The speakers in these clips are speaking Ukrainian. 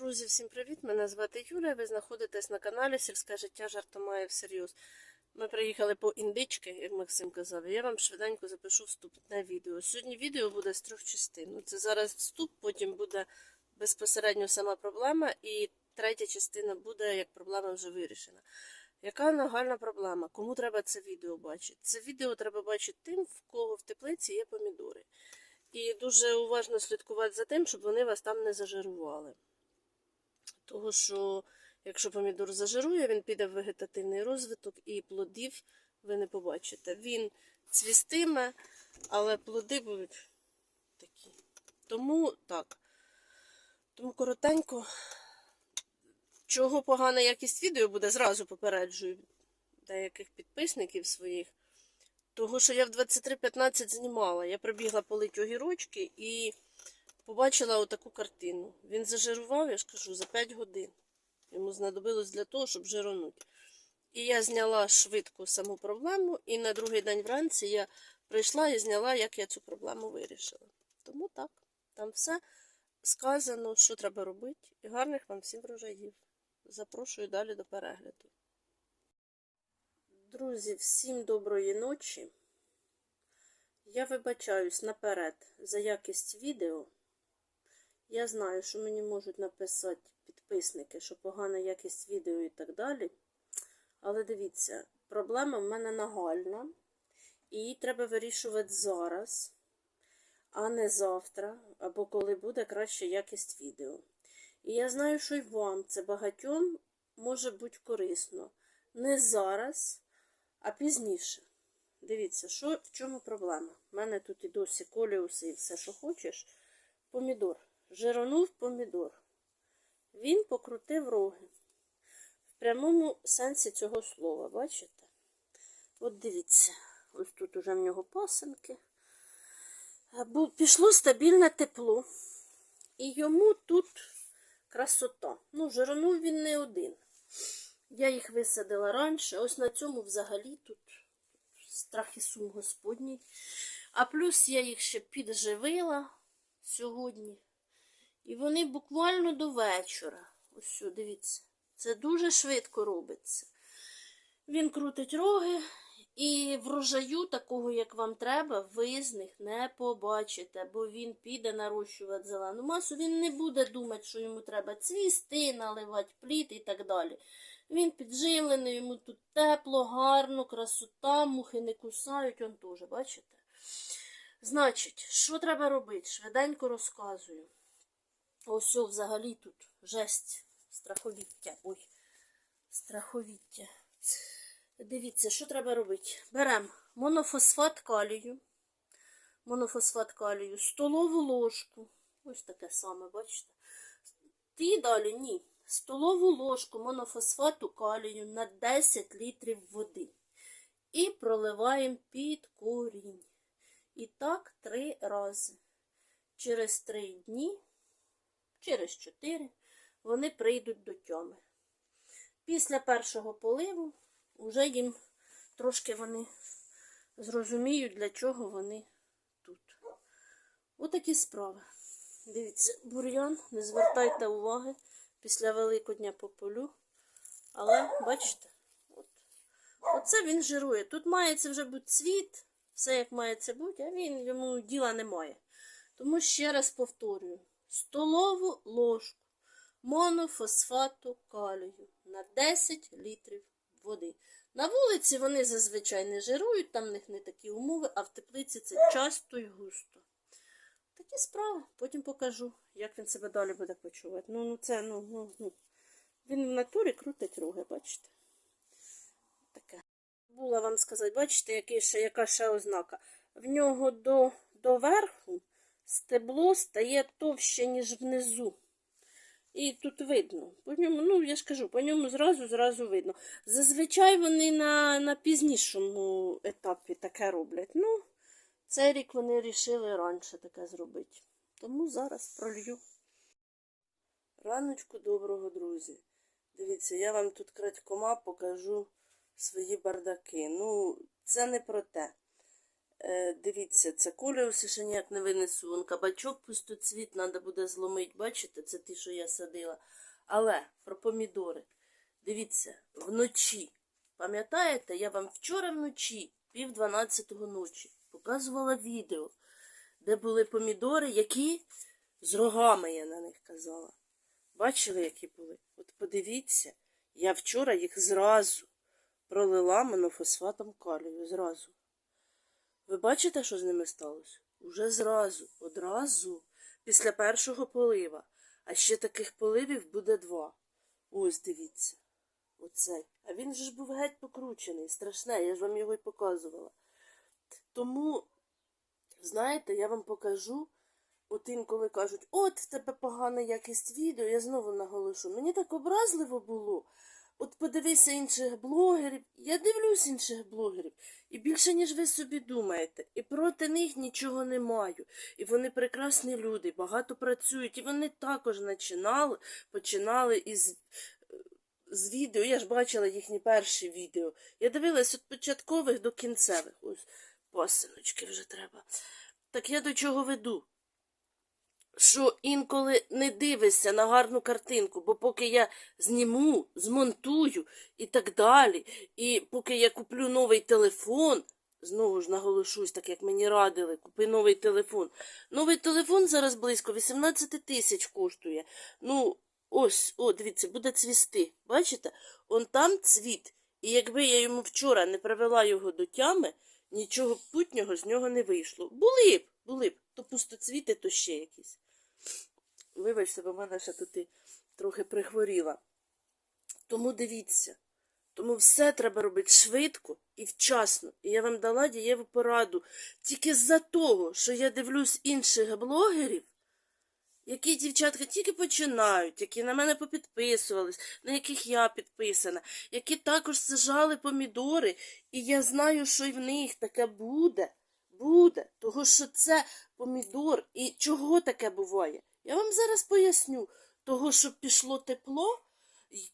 Друзі, всім привіт! Мене звати Юля. Ви знаходитесь на каналі Сільське життя жартомає всерйоз. Ми приїхали по індички, як Максим казав. і Я вам швиденько запишу вступне відео. Сьогодні відео буде з трьох частин. Ну, Це зараз вступ, потім буде безпосередньо сама проблема, і третя частина буде, як проблема вже вирішена. Яка нагальна проблема? Кому треба це відео бачити? Це відео треба бачити тим, в кого в теплиці є помідори. І дуже уважно слідкувати за тим, щоб вони вас там не зажирували. Того, що якщо помідор зажирує, він піде в вегетативний розвиток і плодів ви не побачите. Він цвістиме, але плоди будуть такі. Тому так. Тому коротенько, чого погана якість відео буде, зразу попереджую деяких підписників своїх. Того, що я в 23.15 знімала. Я прибігла полить огірочки і побачила отаку картину. Він зажирував, я ж кажу, за 5 годин. Йому знадобилось для того, щоб жиронути. І я зняла швидко саму проблему, і на другий день вранці я прийшла і зняла, як я цю проблему вирішила. Тому так, там все сказано, що треба робити. І гарних вам всім врожаїв. Запрошую далі до перегляду. Друзі, всім доброї ночі. Я вибачаюсь наперед за якість відео. Я знаю, що мені можуть написати підписники, що погана якість відео і так далі. Але дивіться, проблема в мене нагальна, і її треба вирішувати зараз, а не завтра, або коли буде краща якість відео. І я знаю, що й вам це багатьом може бути корисно. Не зараз, а пізніше. Дивіться, що, в чому проблема. У мене тут і досі коліуси і все, що хочеш. Помідор. Жиронув помідор. Він покрутив роги. В прямому сенсі цього слова, бачите? От дивіться, ось тут уже в нього пасенки. Пішло стабільне тепло. І йому тут красота. Ну, жиронув він не один. Я їх висадила раніше. Ось на цьому взагалі тут страх і сум Господній. А плюс я їх ще підживила сьогодні. І вони буквально до вечора. Ось дивіться. Це дуже швидко робиться. Він крутить роги, і врожаю, такого, як вам треба, ви з них не побачите, бо він піде нарощувати зелену масу. Він не буде думати, що йому треба цвісти, наливати плід і так далі. Він підживлений, йому тут тепло, гарно, красота, мухи не кусають, он теж, бачите? Значить, що треба робити? Швиденько розказую. Ось взагалі тут жесть, страховіття. Ой, страховіття. Дивіться, що треба робити. Беремо монофосфат калію, монофосфат калію, столову ложку. Ось таке саме, бачите? І далі ні. Столову ложку монофосфату калію на 10 літрів води. І проливаємо під корінь. І так три рази. Через три дні, через чотири, вони прийдуть до тьоми. Після першого поливу вже їм трошки вони зрозуміють, для чого вони тут. Отакі справи. Дивіться, бур'ян, не звертайте уваги після Великодня по полю. Але, бачите, от, оце він жирує. Тут мається вже бути цвіт, все як має це бути, а він йому діла немає. Тому ще раз повторюю: столову ложку монофосфату калію на 10 літрів води. На вулиці вони зазвичай не жирують, там в них не такі умови, а в теплиці це часто і густо. Такі справи. Потім покажу, як він себе далі буде почувати. Ну, ну це, ну, ну, ну. Він в натурі крутить роги, бачите? Таке. Була вам сказати, бачите, який ще, яка ще ознака. В нього до, до верху стебло стає товще, ніж внизу. І тут видно. По ньому, ну, я ж кажу, по ньому зразу зразу видно. Зазвичай вони на, на пізнішому етапі таке роблять. Ну, цей рік вони вирішили раніше таке зробити. Тому зараз пролью. Раночку доброго, друзі. Дивіться, я вам тут крадькома покажу свої бардаки. Ну, це не про те. Е, дивіться, це коліуси ще ніяк не винесу. Вон кабачок пустоцвіт, треба буде зломити. Бачите, це ті, що я садила. Але про помідори. Дивіться, вночі. Пам'ятаєте, я вам вчора вночі, пів дванадцятого ночі, показувала відео, де були помідори, які з рогами, я на них казала. Бачили, які були? От подивіться, я вчора їх зразу пролила монофосфатом калію. Зразу. Ви бачите, що з ними сталося? Уже зразу, одразу, після першого полива. А ще таких поливів буде два. Ось дивіться. Оцей. А він же ж був геть покручений, страшне, я ж вам його й показувала. Тому, знаєте, я вам покажу. От інколи кажуть, от в тебе погана якість відео, я знову наголошу. Мені так образливо було. От подивися інших блогерів. Я дивлюсь інших блогерів. І більше, ніж ви собі думаєте. І проти них нічого не маю. І вони прекрасні люди, багато працюють. І вони також починали, починали із з відео. Я ж бачила їхні перші відео. Я дивилась від початкових до кінцевих. Ось пасиночки вже треба. Так я до чого веду? Що інколи не дивишся на гарну картинку, бо поки я зніму, змонтую і так далі, і поки я куплю новий телефон, знову ж наголошусь, так як мені радили, купи новий телефон. Новий телефон зараз близько 18 тисяч коштує. Ну, ось, о, дивіться, буде цвісти. Бачите? Он там цвіт. І якби я йому вчора не привела його до тями, нічого путнього з нього не вийшло. Були б, були б. То пустоцвіти, то ще якісь. Вибачте, бо в мене ще тут і трохи прихворіла. Тому дивіться. Тому все треба робити швидко і вчасно. І я вам дала дієву пораду. Тільки з-за того, що я дивлюсь інших блогерів, які дівчатка тільки починають, які на мене попідписувались, на яких я підписана, які також сажали помідори, і я знаю, що і в них таке буде. Буде, того що це помідор. І чого таке буває? Я вам зараз поясню. Того, що пішло тепло,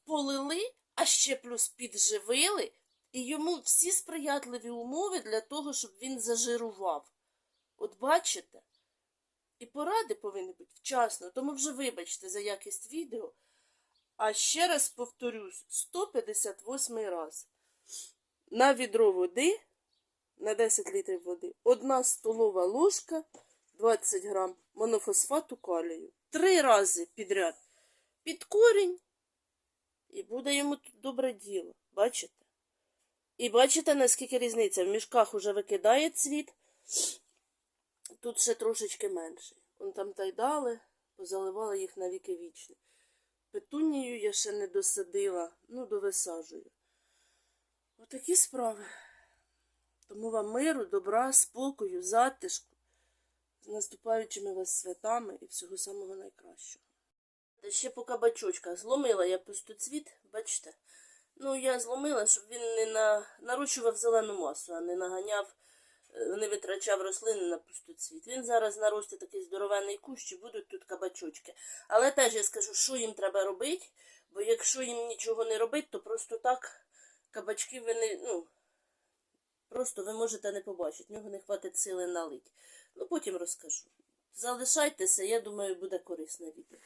полили, а ще плюс підживили, і йому всі сприятливі умови для того, щоб він зажирував. От бачите? І поради повинні бути вчасно, тому вже вибачте за якість відео. А ще раз повторюсь, 158 раз. На відро води, на 10 літрів води, одна столова ложка, 20 грам монофосфату калію. Три рази підряд. Під корінь. І буде йому тут добре діло. Бачите? І бачите, наскільки різниця? В мішках уже викидає цвіт. Тут ще трошечки менше. Вон там тайдали, позаливала їх на віки вічні. Петунію я ще не досадила, ну, довисаджую. Отакі справи. Тому вам миру, добра, спокою, затишку, з наступаючими вас святами і всього самого найкращого. Та ще по кабачочках зломила я пустоцвіт, бачите? Ну, я зломила, щоб він не на... нарощував зелену масу, а не наганяв, е, не витрачав рослини на пустоцвіт. Він зараз наросте такий здоровенний кущ, і будуть тут кабачочки. Але теж я скажу, що їм треба робити, бо якщо їм нічого не робити, то просто так кабачки ви не. ну, Просто ви можете не побачити, в нього не хватить сили налить. Ну, потім розкажу. Залишайтеся, я думаю, буде корисне відео.